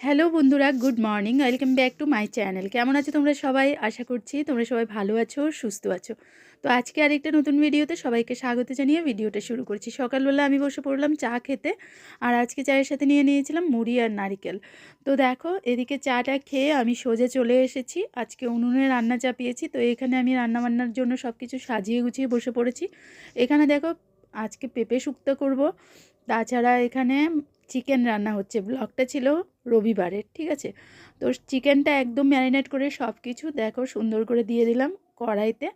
Hello বন্ধুরা, good morning, welcome back to my channel. কেমন আছো তোমরা সবাই? আশা করছি তোমরা সবাই ভালো আছো, সুস্থ আছো। তো আজকে আরেকটা নতুন ভিডিওতে সবাইকে স্বাগত জানিয়ে ভিডিওটা শুরু করছি। সকালবেলা আমি বসে পড়লাম চা খেতে, আর আজকে চায়ের সাথে নিয়ে নিয়েছিলাম মুড়ি আর নারিকেল। তো দেখো, এদিকে চাটা খেয়ে আমি সোজা চলে এসেছি। আজকে উনুনে রান্না চাপিয়েছি, তো এখানে আমি রান্না বান্নার জন্য সব কিছু সাজিয়ে গুছিয়ে বসে পড়েছি। এখানে দেখো, আজকে পেঁপে শুক্তো করব, তাছাড়া এখানে চিকেন রান্না হচ্ছে। ব্লগটা ছিল রবিবারের ঠিক আছে? তো চিকেনটা একদম ম্যারিনেট করে সব কিছু দেখো সুন্দর করে দিয়ে দিলাম কড়াইতে।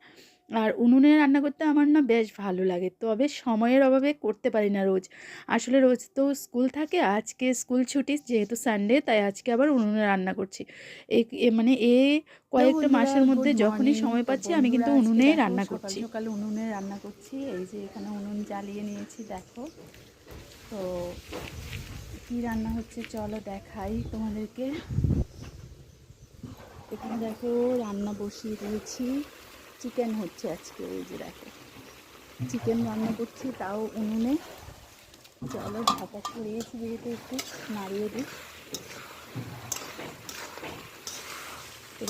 আর উনুনে রান্না করতে আমার না বেশ ভালো লাগে তবে সময়ের অভাবে করতে পারি না রোজ। আসলে রোজ তো স্কুল থাকে আজকে স্কুল ছুটি যেহেতু সানডে তাই আজকে আবার উনুনে রান্না করছি। এই এ- মানে এ কয়েকটা মাসের মধ্যে যখনই সময় পাচ্ছি আমি কিন্তু উনুনেই রান্না করছি। সকাল উনুনে রান্না করছি এই যে এখানে উনুন জ্বালিয়ে নিয়েছি দেখো। তো কি রান্না হচ্ছে চলো দেখাই তোমাদেরকে। এখানে দেখো রান্না বসিয়ে দিয়েছি। চিকেন হচ্ছে আজকে, এই যে দেখো। চিকেন রান্না করছি, তাও উনুনে। চলো ঢাকা ছড়িয়েছি যেহেতু একটু নাড়িয়ে দিই।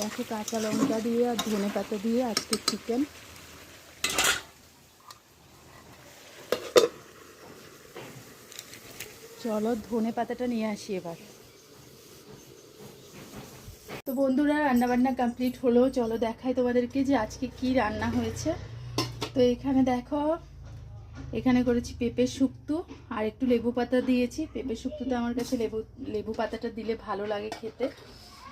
দেখো কাঁচা লঙ্কা দিয়ে আর ধনে পাতা দিয়ে আজকে চিকেন চলো ধনে পাতাটা নিয়ে আসি এবার। তো বন্ধুরা, রান্নাবান্না কমপ্লিট হলো। চলো দেখাই তোমাদেরকে যে আজকে কি রান্না হয়েছে। তো এখানে দেখো, এখানে করেছি পেঁপে শুক্তো আর একটু লেবু পাতা দিয়েছি। পেঁপে শুক্তোতে আমার কাছে লেবু লেবু পাতাটা দিলে ভালো লাগে খেতে।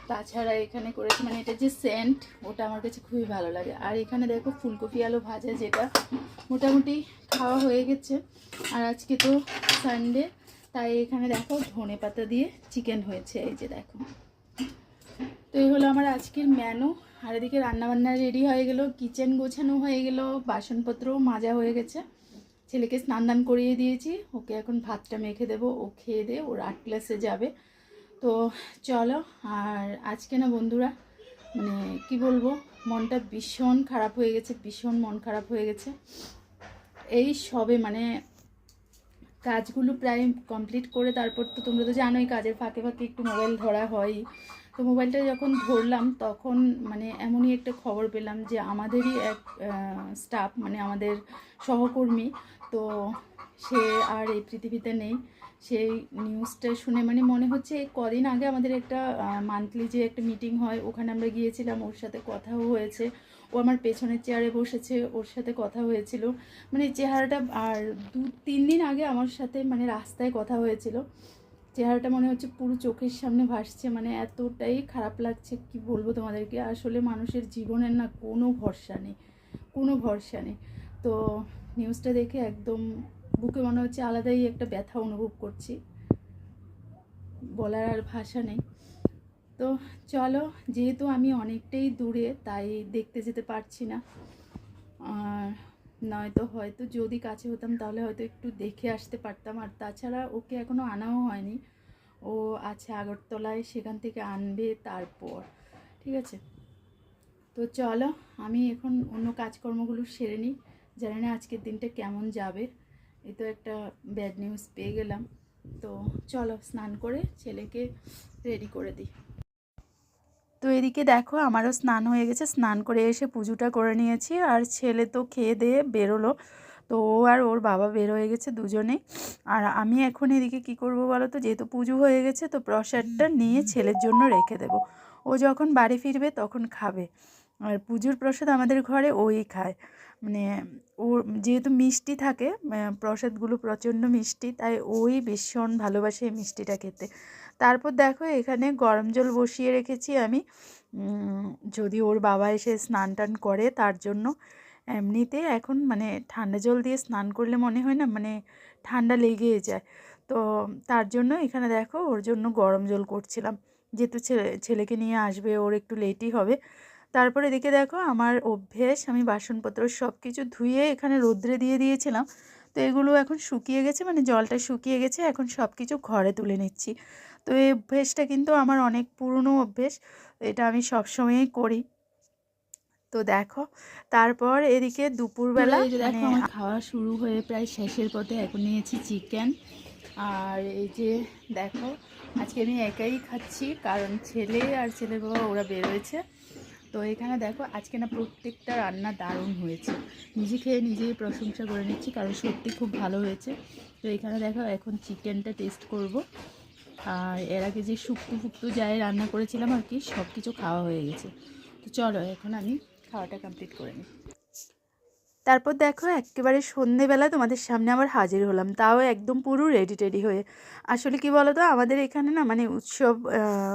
তাছাড়া এখানে করেছি মানে এটা যে সেন্ট ওটা আমার কাছে খুবই ভালো লাগে। আর এখানে দেখো ফুলকপি আলু ভাজা, যেটা মোটামুটি খাওয়া হয়ে গেছে। আর আজকে তো সানডে তাই এখানে দেখো ধনে পাতা দিয়ে চিকেন হয়েছে, এই যে দেখো। তো এই হলো আমার আজকের মেনু আর এদিকে রান্নাবান্না রেডি হয়ে গেল কিচেন গোছানো হয়ে গেল, বাসনপত্রও মাজা হয়ে গেছে। ছেলেকে স্নান দান করিয়ে দিয়েছি, ওকে এখন ভাতটা মেখে দেবো, ও খেয়ে দে ওর আর্ট ক্লাসে যাবে। তো চলো, আর আজকে না বন্ধুরা মানে কি বলব, মনটা ভীষণ খারাপ হয়ে গেছে, ভীষণ মন খারাপ হয়ে গেছে। এই সবে মানে কাজগুলো প্রায় কমপ্লিট করে তারপর তো তোমরা তো জানোই কাজের ফাঁকে ফাঁকে একটু মোবাইল ধরা হয়ই তো মোবাইলটা যখন ধরলাম তখন মানে এমনই একটা খবর পেলাম যে আমাদেরই এক স্টাফ মানে আমাদের সহকর্মী, তো সে আর এই পৃথিবীতে নেই। সেই নিউজটা শুনে মানে মনে হচ্ছে কদিন আগে আমাদের একটা মান্থলি যে একটা মিটিং হয়, ওখানে আমরা গিয়েছিলাম, ওর সাথে কথাও হয়েছে। ও আমার পেছনের চেয়ারে বসেছে, ওর সাথে কথা হয়েছিল। মানে চেহারাটা আর দু, তিন দিন আগে আমার সাথে মানে রাস্তায় কথা হয়েছিল। চেহারাটা মনে হচ্ছে পুরো চোখের সামনে ভাসছে মানে এতটাই খারাপ লাগছে, কি বলব তোমাদেরকে? আসলে মানুষের জীবনের না কোনো ভরসা নেই, কোনো ভরসা নেই। তো নিউজটা দেখে একদম বুকে মনে হচ্ছে আলাদাই একটা ব্যথা অনুভব করছি। বলার আর ভাষা নেই। তো চলো, যেহেতু আমি অনেকটাই দূরে, তাই দেখতে যেতে পারছি না। আর নয়তো হয়তো যদি কাছে হতাম, তাহলে হয়তো একটু দেখে আসতে পারতাম। আর তাছাড়া ওকে এখনও আনাও হয়নি। ও আছে আগরতলায়, সেখান থেকে আনবে তারপর। ঠিক আছে? তো চলো, আমি এখন অন্য কাজকর্মগুলো সেরে নিই। জানি না আজকের দিনটা কেমন যাবে। এই তো একটা ব্যাড নিউজ পেয়ে গেলাম। তো চলো, স্নান করে ছেলেকে রেডি করে দিই। তো এদিকে দেখো আমারও স্নান হয়ে গেছে। স্নান করে এসে পুজোটা করে নিয়েছি আর ছেলে তো খেয়ে দিয়ে বেরোলো। তো ও আর ওর বাবা বের হয়ে গেছে দুজনেই আর আমি এখন এদিকে কি করব বলো তো? যেহেতু পুজো হয়ে গেছে তো প্রসাদটা নিয়ে ছেলের জন্য রেখে দেব। ও যখন বাড়ি ফিরবে তখন খাবে। আর পুজোর প্রসাদ আমাদের ঘরে ওই খায়। মানে ওর যেহেতু মিষ্টি থাকে প্রসাদগুলো প্রচণ্ড মিষ্টি, তাই ওই ভীষণ ভালোবাসে এই মিষ্টিটা খেতে। তারপর দেখো এখানে গরম জল বসিয়ে রেখেছি আমি। যদি ওর বাবা এসে স্নান টান করে তার জন্য। এমনিতে এখন মানে ঠান্ডা জল দিয়ে স্নান করলে মনে হয় না মানে ঠান্ডা লেগেই যায়। তো তার জন্য এখানে দেখো ওর জন্য গরম জল করছিলাম। যেহেতু ছেলে, ছেলেকে নিয়ে আসবে, ওর একটু লেটই হবে। তারপর এদিকে দেখো আমার অভ্যেস আমি বাসনপত্র সব কিছু ধুয়ে এখানে রোদ্রে দিয়ে দিয়েছিলাম। তো এগুলো এখন শুকিয়ে গেছে মানে জলটা শুকিয়ে গেছে এখন সব কিছু ঘরে তুলে নিচ্ছি। তো এই অভ্যেসটা কিন্তু আমার অনেক পুরনো অভ্যেস এটা আমি সবসময়ই করি। তো দেখো তারপর এদিকে দুপুরবেলা দেখো মানে আমার খাওয়া শুরু হয়ে প্রায় শেষের পথে এখন নিয়েছি চিকেন। আর এই যে দেখো আজকে আমি একাই খাচ্ছি কারণ ছেলে আর ছেলের বাবা ওরা বেরোয়েছে। তো এখানে দেখো, আজকে না প্রত্যেকটা রান্না দারুণ হয়েছে। নিজে খেয়ে নিজেই প্রশংসা করে নিচ্ছি, কারণ সত্যি খুব ভালো হয়েছে। তো এখানে দেখো, এখন চিকেনটা টেস্ট করব। আর এর আগে যে শুক্তু ফুক্তু যাই রান্না করেছিলাম আর কি, সব কিছু খাওয়া হয়ে গেছে। তো চলো, এখন আমি খাওয়াটা কমপ্লিট করে নিই। তারপর দেখো, একেবারে সন্ধেবেলা তোমাদের সামনে আবার হাজির হলাম। তাও একদম পুরো রেডি টেডি হয়ে। আসলে কি বলো তো আমাদের এখানে না মানে উৎসব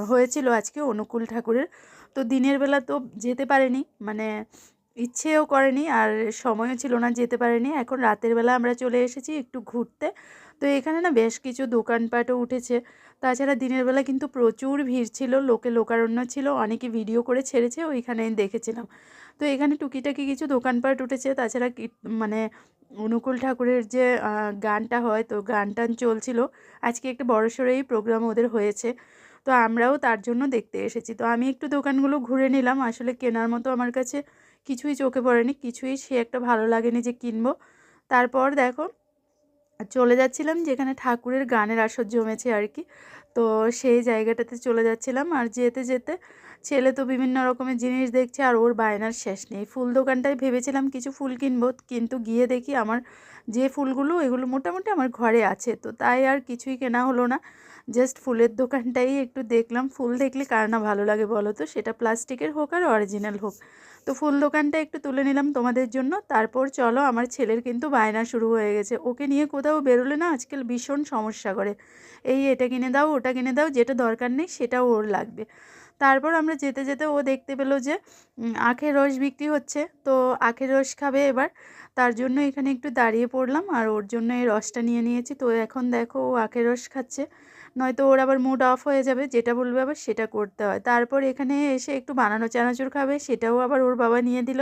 হয়েছিল আজকে অনুকূল ঠাকুরের। তো দিনের বেলা তো যেতে পারেনি মানে ইচ্ছেও করেনি আর সময়ও ছিল না যেতে পারেনি। এখন রাতের বেলা আমরা চলে এসেছি একটু ঘুরতে। তো এখানে না বেশ কিছু দোকানপাটও উঠেছে। তাছাড়া দিনের বেলা কিন্তু প্রচুর ভিড় ছিল, লোকে লোকারণ্য ছিল, অনেকে ভিডিও করে ছেড়েছে ওইখানে দেখেছিলাম। তো এখানে টুকিটাকি কিছু দোকানপাট উঠেছে, তাছাড়া মানে অনুকূল ঠাকুরের যে গানটা হয়, তো গান টান চলছিল। আজকে একটা বড়সড়ই প্রোগ্রাম ওদের হয়েছে। তো আমরাও তার জন্য দেখতে এসেছি। তো আমি একটু দোকানগুলো ঘুরে নিলাম। আসলে কেনার মতো আমার কাছে কিছুই চোখে পড়েনি, কিছুই সে একটা ভালো লাগেনি যে কিনবো। তারপর দেখো, চলে যাচ্ছিলাম যেখানে ঠাকুরের গানের আসর জমেছে আর কি। তো সেই জায়গাটাতে চলে যাচ্ছিলাম আর যেতে যেতে ছেলে তো বিভিন্ন রকমের জিনিস দেখছে আর ওর বায়নার শেষ নেই। ফুল দোকানটায় ভেবেছিলাম কিছু ফুল কিনবো, কিন্তু গিয়ে দেখি আমার যে ফুলগুলো এগুলো মোটামুটি আমার ঘরে আছে। তো তাই আর কিছুই কেনা হলো না। জাস্ট ফুলের দোকানটাই একটু দেখলাম। ফুল দেখলে কার না ভালো লাগে বলো তো? সেটা প্লাস্টিকের হোক আর অরিজিনাল হোক। তো ফুল দোকানটা একটু তুলে নিলাম তোমাদের জন্য। তারপর চলো, আমার ছেলের কিন্তু বায়না শুরু হয়ে গেছে। ওকে নিয়ে কোথাও বেরোলে না আজকাল ভীষণ সমস্যা করে। এই এটা কিনে দাও, ওটা কিনে দাও, যেটা দরকার নেই সেটাও ওর লাগবে। তারপর আমরা যেতে যেতে ও দেখতে পেল যে আখের রস বিক্রি হচ্ছে। তো আখের রস খাবে এবার। তার জন্য এখানে একটু দাঁড়িয়ে পড়লাম আর ওর জন্য এই রসটা নিয়ে নিয়েছি। তো এখন দেখো ও আখের রস খাচ্ছে। নয়তো ওর আবার মুড অফ হয়ে যাবে। যেটা বলবে আবার সেটা করতে হয়। তারপর এখানে এসে একটু বানানো চানাচুর খাবে। সেটাও আবার ওর বাবা নিয়ে দিল।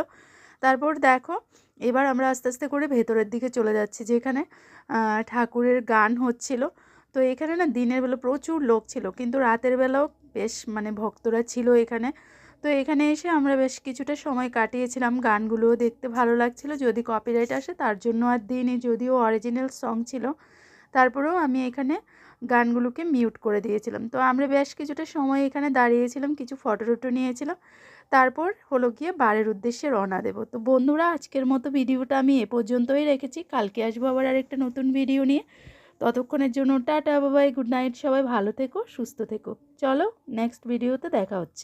তারপর দেখো, এবার আমরা আস্তে আস্তে করে ভেতরের দিকে চলে যাচ্ছি, যেখানে ঠাকুরের গান হচ্ছিল। তো এখানে না দিনের বেলা প্রচুর লোক ছিল। কিন্তু রাতের বেলাও বেশ মানে ভক্তরা ছিল এখানে। তো এখানে এসে আমরা বেশ কিছুটা সময় কাটিয়েছিলাম। গানগুলোও দেখতে ভালো লাগছিল। যদি কপিরাইট আসে তার জন্য আর দিইনি। যদিও অরিজিনাল সং ছিল, তারপরেও আমি এখানে গানগুলোকে মিউট করে দিয়েছিলাম। তো আমরা বেশ কিছুটা সময় এখানে দাঁড়িয়েছিলাম, কিছু ফটো টটো নিয়েছিলাম। তারপর হলো গিয়ে বারের উদ্দেশ্যে রওনা দেবো। তো বন্ধুরা, আজকের মতো ভিডিওটা আমি এ পর্যন্তই রেখেছি। কালকে আসব আবার আরেকটা নতুন ভিডিও নিয়ে। ততক্ষণের জন্য টাটা, বাবাই, গুড নাইট, সবাই ভালো থেকো, সুস্থ থেকো। চলো নেক্সট ভিডিওতে দেখা হচ্ছে।